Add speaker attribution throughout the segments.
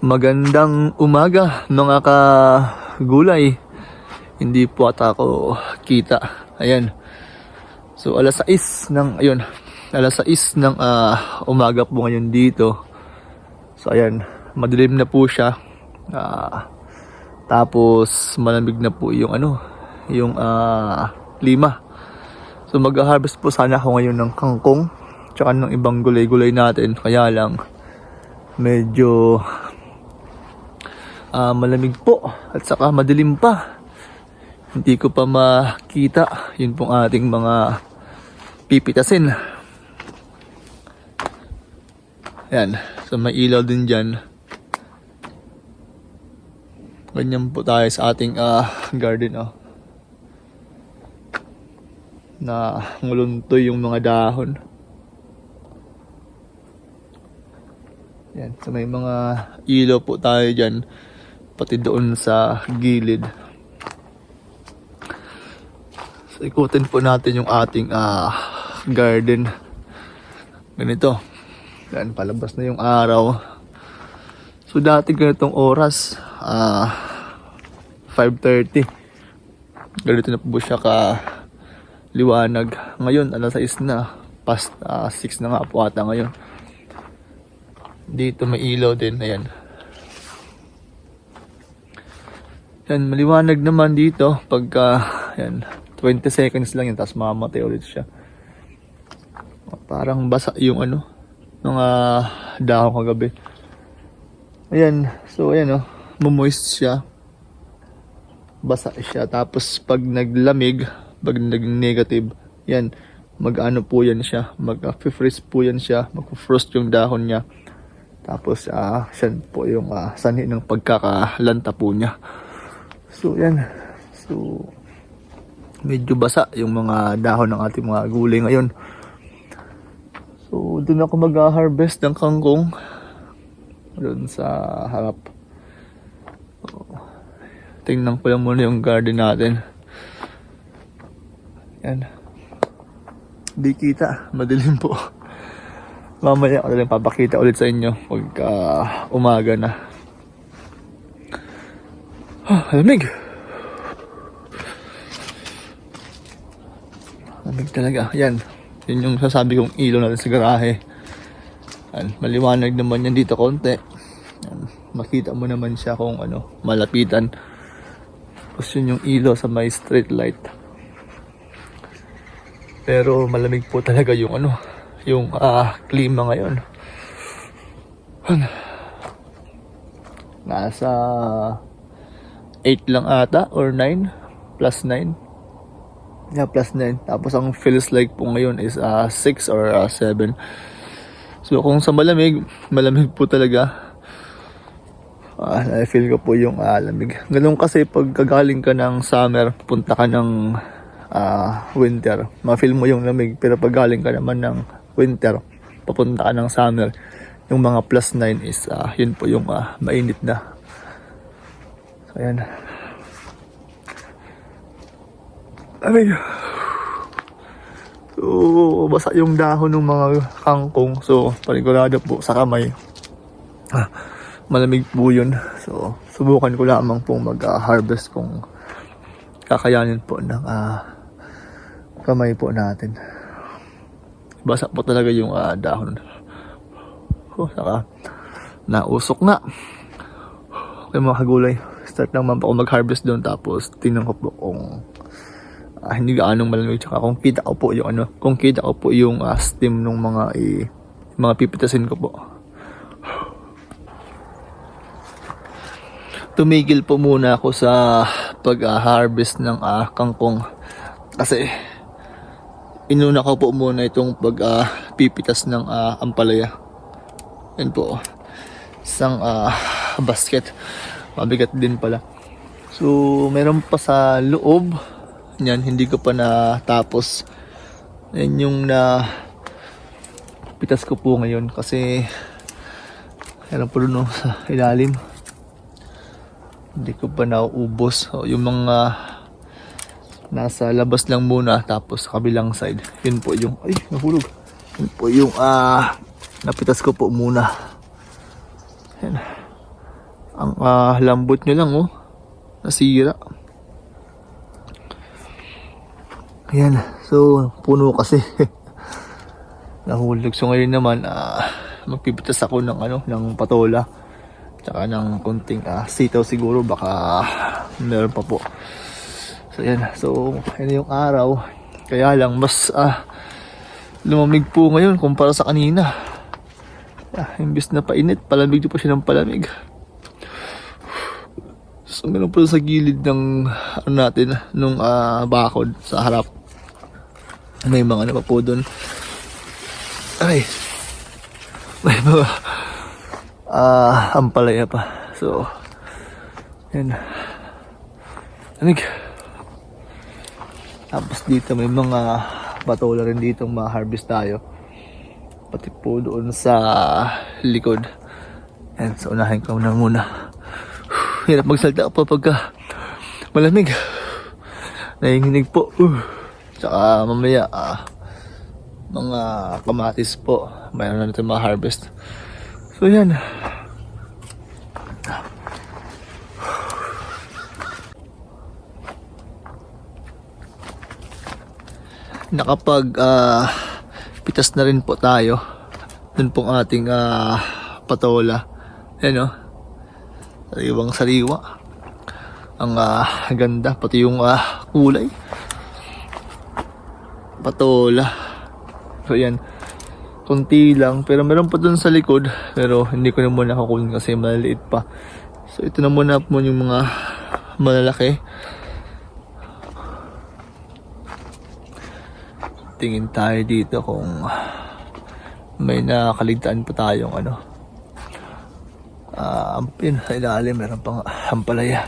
Speaker 1: Magandang umaga mga kagulay. Hindi po ata ako kita. Ayan. So alas 6 ng ayun. Alas 6 ng ah, umaga po ngayon dito. So ayan, madilim na po siya. Ah, tapos malamig na po yung ano, yung ah, lima. So mag-harvest po sana ako ngayon ng kangkong tsaka ng ibang gulay-gulay natin. Kaya lang medyo ah, malamig po at saka madilim pa. Hindi ko pa makita yun pong ating mga pipitasin. Ayan. So may ilaw din dyan. Ganyan po tayo sa ating ah, garden. Oh. Na nguluntoy yung mga dahon. Yan. So may mga ilaw po tayo dyan. Pati doon sa gilid. So ikutin po natin yung ating ah, garden. Ganito. Yan, palabas na yung araw. So dati ganitong oras, ah 5.30. Ganito na po siya ka liwanag. Ngayon, alas 6 na. Past 6 na nga po ata ngayon. Dito may ilaw din. Ayan. Yan, maliwanag naman dito. Pagka, yan, 20 seconds lang yan. Tapos mamatay ulit siya. Parang basa yung ano, mga dahon kagabi. Ayan. So, ayan oh. Mumoist siya. Basa siya. Tapos, pag naglamig, pag naging negative, yan, mag-ano po yan siya. Mag-freeze po yan siya. Mag-frost yung dahon niya. Tapos, ah, siyan po yung ah, sanhi ng pagkakalanta po niya. So, yan. So, medyo basa yung mga dahon ng ating mga gulay ngayon. So, doon ako mag-harvest ng kangkong. Doon sa harap. So, tingnan ko lang muna yung garden natin. Yan. Di kita. Madilim po. Mamaya ko na lang papakita ulit sa inyo pagka umaga na. Ah, lamig. Lamig talaga. Yan. Yun yung sasabi kong ilaw natin sa garahe. Yan. Maliwanag naman yan dito konti. Yan. Makita mo naman siya kung ano, malapitan. Tapos yun yung ilaw sa may street light. Pero malamig po talaga yung ano, yung ah klima ngayon. Nasa 8 lang ata or 9 plus 9. Yeah, plus 9. Tapos ang feels like po ngayon is uh, 6 or uh, 7. So kung sa malamig, malamig po talaga. Ah, I-feel ko po yung uh, lamig. Ganun kasi pag kagaling ka ng summer, punta ka ng ah, winter, ma-feel mo yung lamig. Pero pag galing ka naman ng winter, papunta ka ng summer, yung mga plus 9 is, ah, yun po yung ah, mainit na. So, ayan. Ay. So, basa yung dahon ng mga kangkong. So, panigurado po sa kamay. Ah, malamig po yun. So, subukan ko lamang pong mag-harvest kung kakayanin po ng ah, kamay po natin. Basa po talaga yung ah, dahon. Oh, saka nausok nga. Okay mga kagulay. Start naman po ako mag-harvest doon tapos tingnan ko po kung ah, hindi gaanong malamig tsaka kung kita ko po yung ano, kung kita ko po yung ah, steam ng mga i mga pipitasin ko po. Tumigil po muna ako sa pag-harvest ng ah, kangkong kasi inuna ko po muna itong pag pipitas ng ah, ampalaya. Yan po. Isang ah, basket. Mabigat din pala. So, meron pa sa loob. Yan, hindi ko pa natapos. Yan yung na pitas ko po ngayon kasi meron po doon sa ilalim. Hindi ko pa nauubos. So, yung mga nasa labas lang muna tapos kabilang side. Yun po yung, ay, nahulog. Yun po yung, ah, napitas ko po muna. Yan. Ang ah, lambot nyo lang oh. Nasira. Ayan. So, puno kasi. Nahulog. So ngayon naman, ah, magpipitas ako ng ano, ng patola. Tsaka ng konting ah, sitaw siguro. Baka meron pa po. So yan. So, yun yung araw. Kaya lang, mas ah, lumamig po ngayon kumpara sa kanina. Ah, imbis na painit, palamig din pa siya ng palamig. So, meron po sa gilid ng ano natin, nung ah, bakod sa harap. May mga ano pa po doon. Ay. May mga ah, ampalaya pa. So, yan. Lamig. Tapos dito may mga patola rin dito ma-harvest tayo. Pati po doon sa likod. Yan, so unahin ko na muna. Hirap magsalita pa pagka malamig. Nanginginig po. Uh. Tsaka mamaya, ah, mga kamatis po. Mayroon na natin ma-harvest. So yan. Nakapag ah, pitas na rin po tayo. Dun pong ating ah, patola. Yan o. Sariwang sariwa. Ang ah, ganda. Pati yung ah, kulay. Patola. So yan. Kunti lang. Pero meron pa dun sa likod. Pero hindi ko na muna kukunin kasi maliliit pa. So ito na muna po yung mga malalaki. Tingin tayo dito kung may nakaligtaan pa tayong ano. Ah, yun, sa ilalim meron pang hampalaya.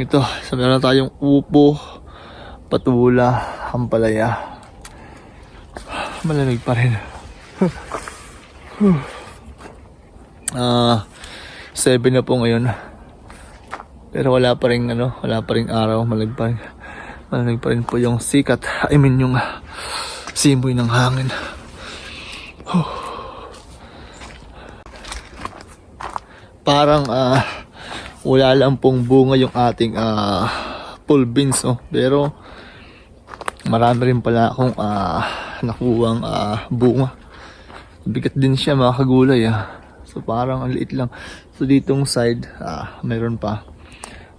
Speaker 1: Ito, sa meron tayong upo, patula, hampalaya. Malamig pa rin. Ah, 7 na po ngayon. Pero wala pa rin ano, wala pa rin araw, malamig pa rin. Malamig pa rin po yung sikat. I mean yung simoy ng hangin. Parang ah wala lang pong bunga yung ating ah full beans no. Pero marami rin pala akong ah nakuwang ah bunga. Bigat din siya mga kagulay ah. So parang ang liit lang. So ditong side ah mayroon pa.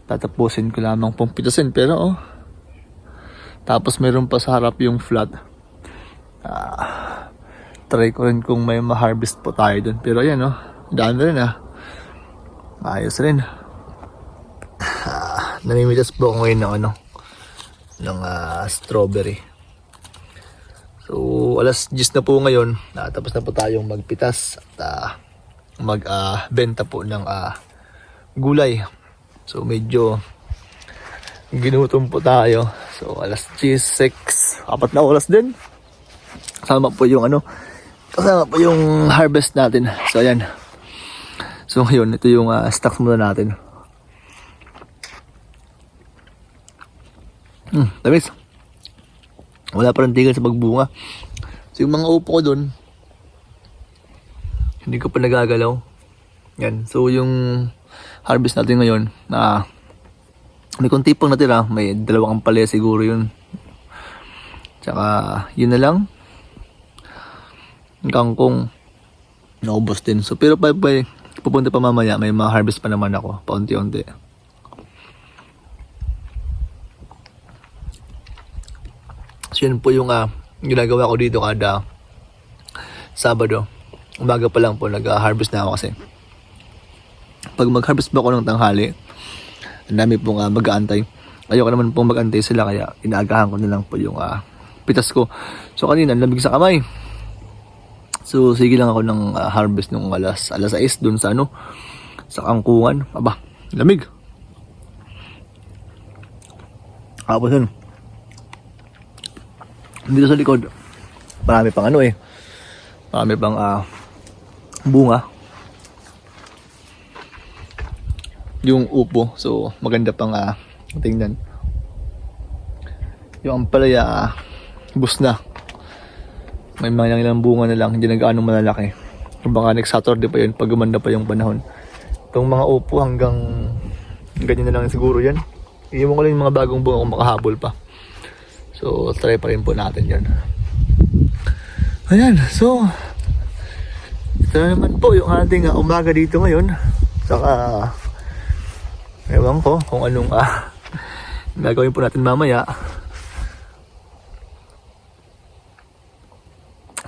Speaker 1: Tatapusin ko lamang pong pitasin pero oh tapos meron pa sa harap yung flat. Ah, try ko rin kung may ma-harvest po tayo dun. Pero ayan oh, daan rin ah. Ayos rin. Ah, namimitas po ako ngayon ng ano, ng ah, strawberry. So, alas 10 na po ngayon. Ah, tapos na po tayong magpitas at ah, mag-benta po ng ah, gulay. So, medyo ginutom po tayo. So, alas 6, apat na oras din. Kasama po yung ano, kasama po yung harvest natin. So, ayan. So, ngayon, ito yung uh, stocks muna natin. Hmm, tamis. Wala pa rin tigil sa pagbunga. So, yung mga upo ko dun, hindi ko pa nagagalaw. Yan. So, yung harvest natin ngayon, na may konti pang natira, may dalawang palaya siguro yun. Tsaka, yun na lang. Kangkong, naubos din. So, pero pa, pa, pupunta pa mamaya, may mga harvest pa naman ako, paunti-unti. So, yun po yung ah, ginagawa ko dito kada Sabado. Umaga pa lang po, nag-harvest na ako kasi. Pag mag-harvest ba ako ng tanghali, ang dami pong uh, mag-aantay. Ayoko naman pong mag-antay sila kaya inaagahan ko na lang po yung ah, pitas ko. So kanina, lamig sa kamay. So sige lang ako ng ah, harvest nung alas, alas 6 dun sa ano, sa kangkungan. Aba, lamig. Tapos yun. Dito sa likod, marami pang ano eh. Marami pang ah, bunga. yung upo. So, maganda pang uh, tingnan. Yung ampalaya, uh, bus na. May mga ilang bunga na lang, hindi na gaano malalaki. Baka next Saturday pa yun, pag pa yung panahon. Itong mga upo hanggang ganyan na lang siguro yan. Iiwan ko lang yung mga bagong bunga kung makahabol pa. So, try pa rin po natin yan. Ayan, so, ito na naman po yung ating ah, umaga dito ngayon. Saka, ewan ko kung anong ah, gagawin po natin mamaya.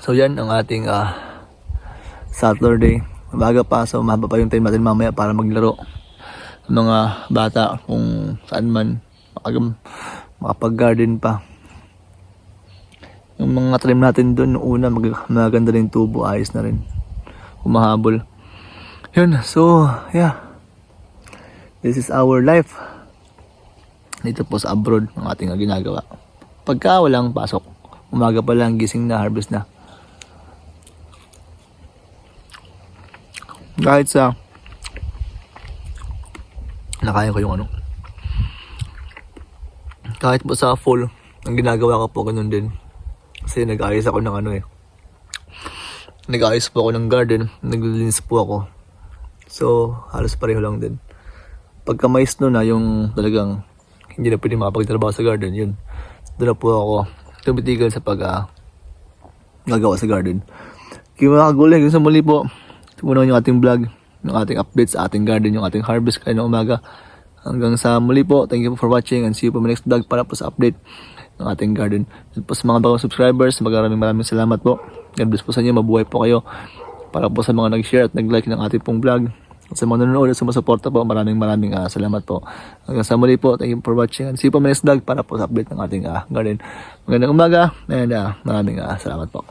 Speaker 1: So, yan ang ating ah, Saturday. Umaga pa, so mahaba pa yung time natin mamaya para maglaro. Sa mga bata, kung saan man, makag- makapag-garden pa. Yung mga trim natin doon, nung una, mag- maganda rin tubo, ayos na rin. Humahabol. Yun, so, yeah. This is our life. Dito po sa abroad, ang ating ginagawa. Pagka walang pasok, umaga pa lang, gising na, harvest na. Kahit sa nakain ko yung ano. Kahit po sa full, ang ginagawa ko po ganun din. Kasi nag-ayos ako ng ano eh. Nag-ayos po ako ng garden, naglilinis po ako. So, halos pareho lang din. Pagka may snow na, yung talagang hindi na pwede makapagtrabaho sa garden, yun. Doon na po ako tumitigil sa pag ah, gagawa sa garden. Kaya mga hanggang sa muli po. Muna yung ating vlog, yung ating updates sa ating garden, yung ating harvest kayo ng umaga. Hanggang sa muli po, thank you for watching and see you po my next vlog para po sa update ng ating garden. At po sa mga bagong subscribers, maraming maraming salamat po. God bless po sa inyo, mabuhay po kayo. Para po sa mga nag-share at nag-like ng ating pong vlog. At sa mga nanonood at sa mga suporta po, maraming maraming ah, salamat po. Hanggang sa muli po, thank you for watching and see you po my next vlog para po sa update ng ating ah, garden. Magandang umaga and ah, maraming ah, salamat po.